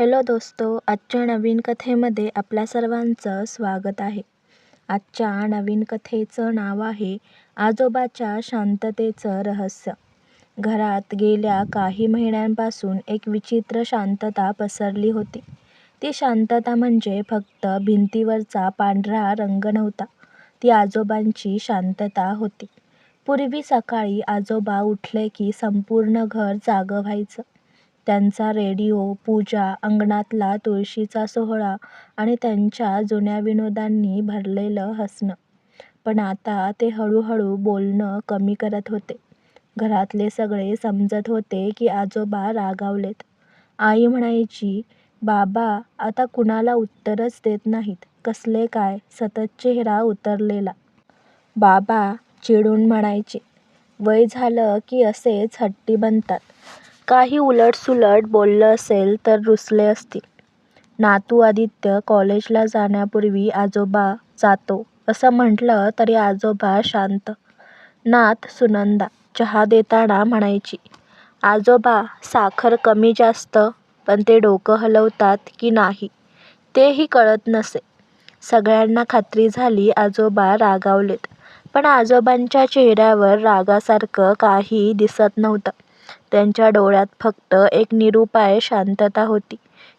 Hello दोस्तो आजच्या नवीन कथेमध्ये आपल्या सर्वांचं स्वागत आहे. आजच्या नवीन कथेचं नाव आहे आजोबाच्या शांततेचं रहस्य. घरात गेल्या काही महिन्यांपासून एक विचित्र शांतता पसरली होती. ती शांतता म्हणजे फक्त भिंतीवरचा पांढरा रंग नव्हता. ती आजोबांची शांतता होती. पूर्वी सकाळी आजोबा उठले की संपूर्ण घर जागं व्हायचं. त्यांचा रेडिओ पूजा अंगणातला तुळशीचा सोहळा आणि त्यांच्या जुन्या विनोदांनी भरलेलं हसणं. पण आता ते हळूहळू बोलणं कमी करत होते. घरातले सगळे समजत होते की आजोबा रागावलेत. आई म्हणायची बाबा आता कुणाला उत्तरच देत नाहीत. कसले काय? सतत चेहरा उतरलेला. बाबा चिडून म्हणायचे वय झालं की असेच हट्टी बनतात. काही उलटसुलट बोललं असेल तर रुसले असतील. नातू आदित्य कॉलेजला जाण्यापूर्वी आजोबा जातो असं म्हटलं तरी आजोबा शांत. नात सुनंदा चहा देताना म्हणायची आजोबा साखर कमी जास्त पण ते डोकं हलवतात की नाही तेही कळत नसे. सगळ्यांना खात्री झाली आजोबा रागावलेत. पण आजोबांच्या चेहऱ्यावर रागासारखं काही दिसत नव्हतं. त्यांच्या डोळ्यात फक्त एक निरुपाय शांतता होती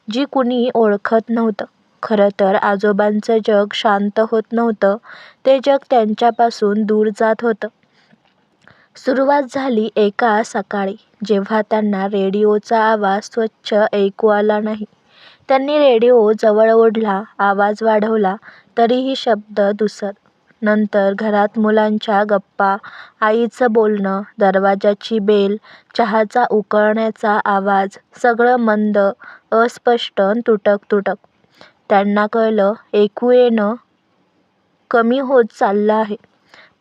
जी कुणी ओळखत नव्हतं. खरं तर आजोबांचं जग शांत होत नव्हतं ते जग त्यांच्यापासून दूर जात होतं. सुरुवात झाली एका सकाळी जेव्हा त्यांना रेडिओचा आवाज स्वच्छ ऐकू आला नाही. त्यांनी रेडिओ जवळ ओढला आवाज वाढवला तरीही शब्द दुसर. नंतर घरात मुलांच्या गप्पा आईचं बोलणं दरवाजाची बेल चहाचा उकळण्याचा आवाज सगळं मंद अस्पष्ट तुटक तुटक त्यांना कळलं ऐकू येणं कमी होत चाललं आहे.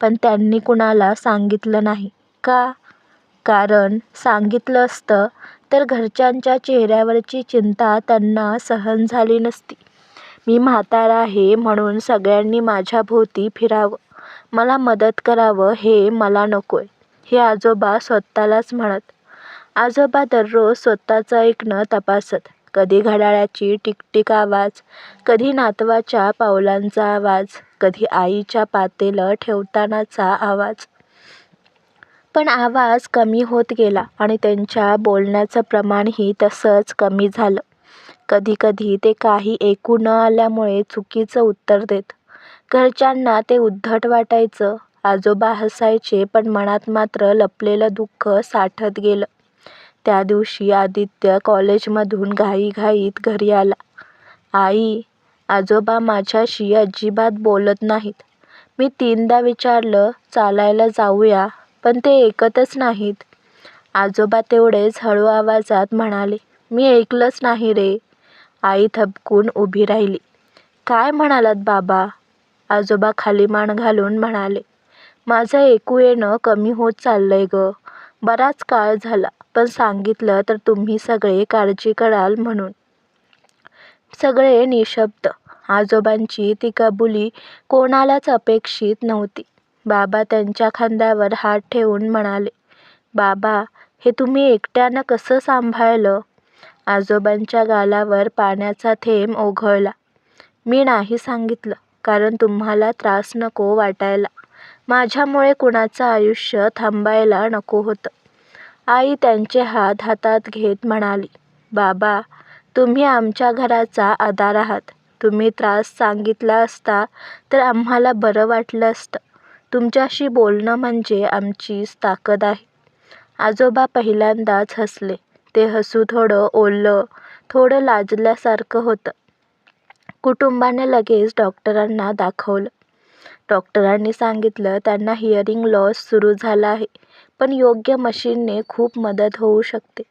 पण त्यांनी कुणाला सांगितलं नाही. का? कारण सांगितलं असतं तर घरच्यांच्या चेहऱ्यावरची चिंता त्यांना सहन झाली नसती. मी म्हातारा आहे म्हणून सगळ्यांनी माझ्या भोवती फिरावं. मला मदत करावं हे मला नकोय. हे आजोबा स्वतःलाच म्हणत. आजोबा दररोज स्वतःचं ऐकणं तपासत. कधी घड्याळाची टिकटिक आवाज कधी नातवाच्या पावलांचा आवाज कधी आईच्या पातेलं ठेवतानाचा आवाज. पण आवाज कमी होत गेला आणि त्यांच्या बोलण्याचं प्रमाणही तसंच कमी झालं. कधीकधी ते काही ऐकू न आल्यामुळे चुकीचं उत्तर देत. घरच्यांना ते उद्धट वाटायचं. आजोबा हसायचे पण मनात मात्र लपलेलं दुःख साठत गेलं. त्या दिवशी आदित्य कॉलेजमधून घाईघाईत घरी आला. आई आजोबा माझ्याशी अजिबात बोलत नाहीत. मी तीनदा विचारलं चालायला जाऊया पण ते ऐकतच नाहीत. आजोबा तेवढेच हळू आवाजात म्हणाले मी ऐकलंच नाही रे. आई थबकून उभी राहिली. काय म्हणालात बाबा? आजोबा खाली मान घालून म्हणाले. माझं ऐकू येणं कमी होत चाललंय ग. बराच काळ झाला पण सांगितलं तर तुम्ही सगळे काळजी कराल म्हणून. सगळे निशब्द. आजोबांची ती कबुली कोणालाच अपेक्षित नव्हती. बाबा त्यांच्या खांद्यावर हात ठेवून म्हणाले बाबा हे तुम्ही एकट्यानं कसं सांभाळलं? आजोबांच्या गालावर पाण्याचा थेंब ओघळला. मी नाही सांगितलं कारण तुम्हाला त्रास नको वाटायला. माझ्यामुळे कुणाचं आयुष्य थांबायला नको होतं. आई त्यांचे हात हातात घेत म्हणाली बाबा तुम्ही आमच्या घराचा आधार आहात. तुम्ही त्रास सांगितला असता तर आम्हाला बरं वाटलं असतं. तुमच्याशी बोलणं म्हणजे आमचीच ताकद आहे. आजोबा पहिल्यांदाच हसले. ते हसू थोडं ओलं थोडं लाजल्यासारखं होतं. कुटुंबाने लगेच डॉक्टरांना दाखवलं. डॉक्टरांनी सांगितलं त्यांना हिअरिंग लॉस सुरू झाला आहे पण योग्य मशीनने खूप मदत होऊ शकते.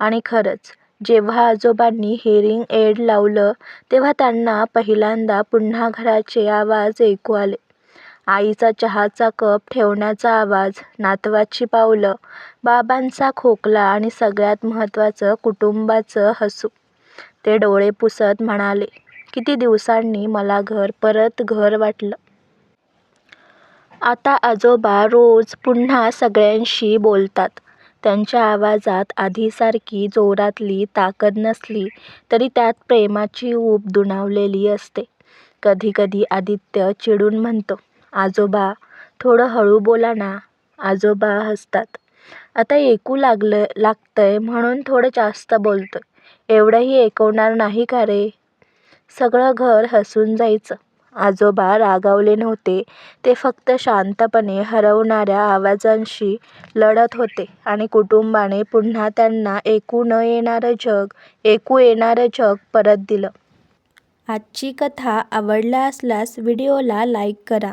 आणि खरंच जेव्हा आजोबांनी हिअरिंग एड लावलं तेव्हा त्यांना पहिल्यांदा पुन्हा घराचे आवाज ऐकू आले. आईचा चहाचा कप ठेवण्याचा आवाज नातवाची पावलं बाबांचा खोकला आणि सगळ्यात महत्त्वाचं कुटुंबाचं हसू. ते डोळे पुसत म्हणाले किती दिवसांनी मला घर परत घर वाटलं. आता आजोबा रोज पुन्हा सगळ्यांशी बोलतात. त्यांच्या आवाजात आधीसारखी जोरातली ताकद नसली तरी त्यात प्रेमाची ऊब दुणावलेली असते. कधीकधी आदित्य चिडून म्हणतो, आजोबा थोडं हळू बोला ना. आजोबा हसतात. आता ऐकू लागतंय म्हणून थोडं जास्त बोलतोय. एवढंही ऐकवणार नाही का रे? सगळं घर हसून जायचं. आजोबा रागावले नव्हते. ते फक्त शांतपणे हरवणाऱ्या आवाजांशी लढत होते आणि कुटुंबाने पुन्हा त्यांना ऐकू येणारं जग एकू येणारं जग परत दिलं. आजची कथा आवडला असल्यास व्हिडिओला लाईक करा,